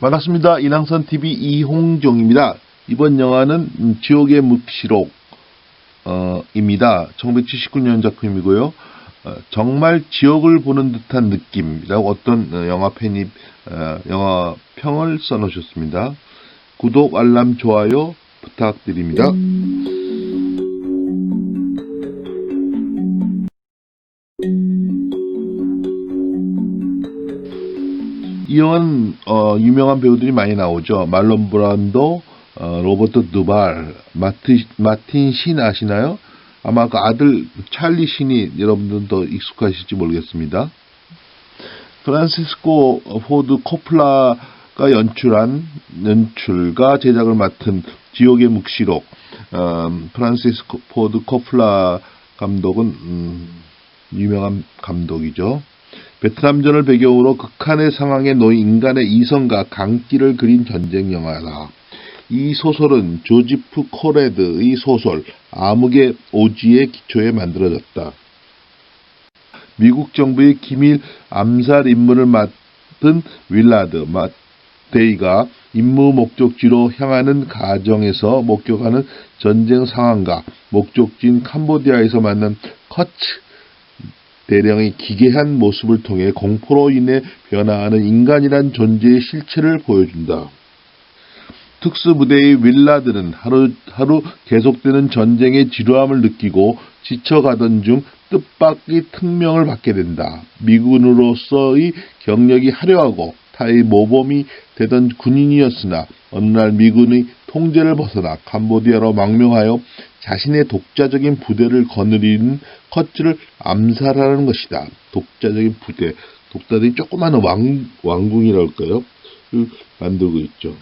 반갑습니다. 인왕선 TV 이홍종입니다. 이번 영화는 음, 지옥의 묵시록 어, 입니다. 1979년 작품이고요. 어, 정말 지옥을 보는 듯한 느낌이라고 어떤 어, 영화 팬이 어, 영화 평을 써놓으셨습니다. 구독, 알람, 좋아요 부탁드립니다. 이 영화는 어, 유명한 배우들이 많이 나오죠. 말론 브란도, 어, 로버트 두발, 마트, 마틴 신 아시나요? 아마 그 아들 찰리 신이 여러분들도 익숙하실지 모르겠습니다. 프란시스코 포드 코플라가 연출한 연출가 제작을 맡은 지옥의 묵시록 어, 프란시스코 포드 코플라 감독은 음, 유명한 감독이죠. 베트남전을 배경으로 극한의 상황에 놓인 인간의 이성과 강기를 그린 전쟁 영화다. 이 소설은 조지프 코레드의 소설 암흑의 오지의 기초에 만들어졌다. 미국 정부의 기밀 암살 임무를 맡은 윌라드 마데이가 임무 목적지로 향하는 가정에서 목격하는 전쟁 상황과 목적지인 캄보디아에서 만난 커츠 대령의 기괴한 모습을 통해 공포로 인해 변화하는 인간이란 존재의 실체를 보여준다. 특수부대의 윌라드는 하루, 하루 계속되는 전쟁의 지루함을 느끼고 지쳐가던 중 뜻밖의 특명을 받게 된다. 미군으로서의 경력이 화려하고 타의 모범이 되던 군인이었으나 어느 날 미군의 통제를 벗어나 캄보디아로 망명하여 자신의 독자적인 부대를 거느리는 커츠를 암살하는 것이다. 독자적인 부대, 독자들이 조그마한 왕, 왕궁이랄까요? 그 만들고 있죠.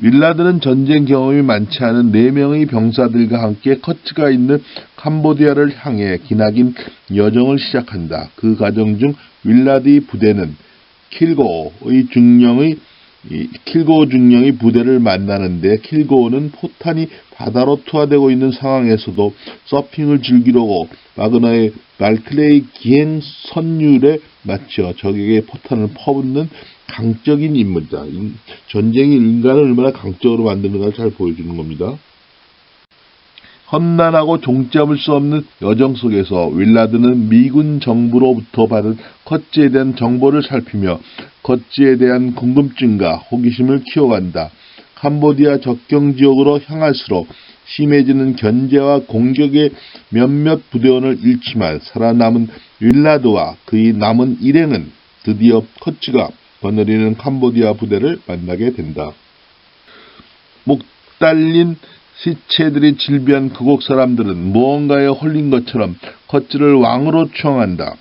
윌라드는 전쟁 경험이 많지 않은 4명의 병사들과 함께 커츠가 있는 캄보디아를 향해 기나긴 여정을 시작한다. 그 과정 중 윌라드의 부대는 킬고의 중령의 이 킬고 중령의 부대를 만나는데 킬고는 포 탄이 바다로 투하되고 있는 상황에서도 서핑을 즐기려고 마그나의 말클레이 기행 선율에 맞춰 적에게 포탄을 퍼붓는 강적인 인물이다. 이 전쟁이 인간을 얼마나 강적으로 만드는가를 잘 보여주는 겁니다. 험난하고 종잡을 수 없는 여정 속에서 윌라드는 미군 정부로부터 받은 컷지에 대한 정보를 살피며 컷지에 대한 궁금증과 호기심을 키워간다. 캄보디아 접경 지역으로 향할수록 심해지는 견제와 공격의 몇몇 부대원을 잃지만 살아남은 윌라드와 그의 남은 일행은 드디어 컷츠가 거느리는 캄보디아 부대를 만나게 된다. 목 달린 시체들이 질비한 그곳 사람들은 무언가에 홀린 것처럼 컷츠를 왕으로 추앙한다.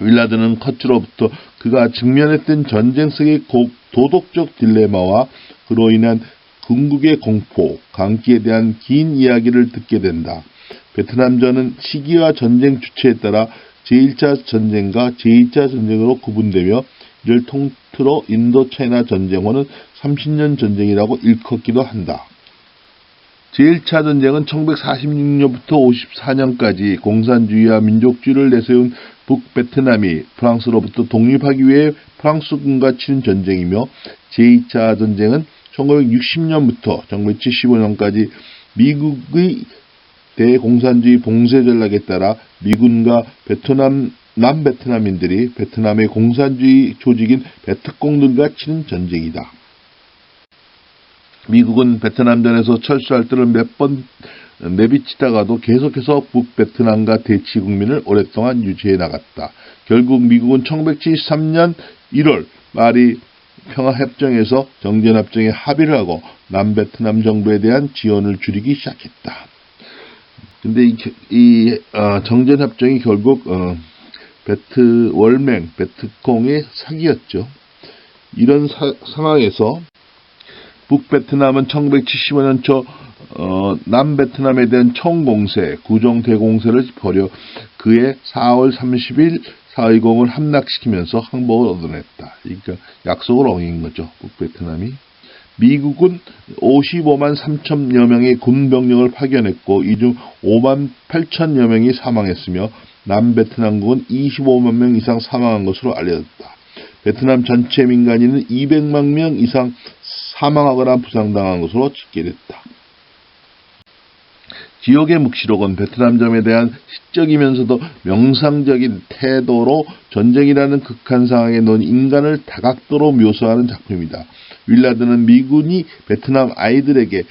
윌라드는 컷츠로부터 그가 직면했던 전쟁 속의 고- 도덕적 딜레마와 그로 인한 궁극의 공포, 강기에 대한 긴 이야기를 듣게 된다. 베트남전은 시기와 전쟁 주체에 따라 제1차 전쟁과 제2차 전쟁으로 구분되며 이를 통틀어 인도 차이나 전쟁호는 30년 전쟁이라고 일컫기도 한다. 제1차 전쟁은 1946년부터 54년까지 공산주의와 민족주의를 내세운 북베트남이 프랑스로부터 독립하기 위해 프랑스군과 치른 전쟁이며 제2차 전쟁은 1960년부터 1975년까지 미국의 대공산주의 봉쇄 전략에 따라 미군과 베트남 남베트남인들이 베트남의 공산주의 조직인 베트공들과 치른 전쟁이다. 미국은 베트남전에서 철수할 때를 몇 번 내비치다가도 계속해서 북베트남과 대치 국민을 오랫동안 유지해 나갔다. 결국 미국은 1973년 1월 말이 평화협정에서 정전협정에 합의를 하고 남베트남 정부에 대한 지원을 줄이기 시작했다. 근데 이, 이 어, 정전협정이 결국 어, 베트 월맹, 베트콩의 사기였죠. 이런 사- 상황에서 북베트남은 1975년 초 어, 남베트남에 대한 총공세, 구정 대공세를 벌여 그해 4월 30일 4.20을 함락시키면서 항복을 얻어냈다. 그러니까 약속을 어긴 거죠. 북베트남이. 미국은 55만 3천여 명의 군병력을 파견했고 이 중 5만 8천여 명이 사망했으며 남베트남군은 25만 명 이상 사망한 것으로 알려졌다. 베트남 전체 민간인은 200만 명 이상 사망하거나 부상당한 것으로 집계됐다. 지역의 묵시록은 베트남점에 대한 시적이면서도 명상적인 태도로 전쟁이라는 극한 상황에 놓은 인간을 다각도로 묘사하는 작품이다. 윌라드는 미군이 베트남 아이들에게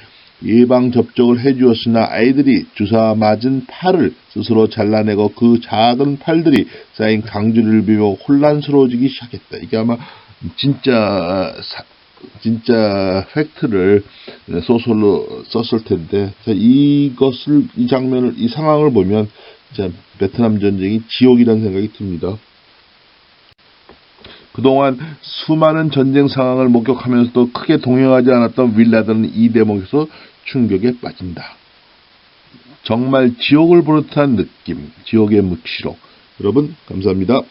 예방 접종을 해주었으나 아이들이 주사 맞은 팔을 스스로 잘라내고 그 작은 팔들이 쌓인 강주를 비며 혼란스러워지기 시작했다. 이게 아마 진짜 사- 진짜 팩트를 소설로 썼을 텐데 자, 이것을 이 장면을 이 상황을 보면 진짜 베트남 전쟁이 지옥이라는 생각이 듭니다. 그동안 수많은 전쟁 상황을 목격하면서도 크게 동요하지 않았던 윌라드는 이 대목에서 충격에 빠진다. 정말 지옥을 보는 듯한 느낌, 지옥의 묵시록. 여러분, 감사합니다.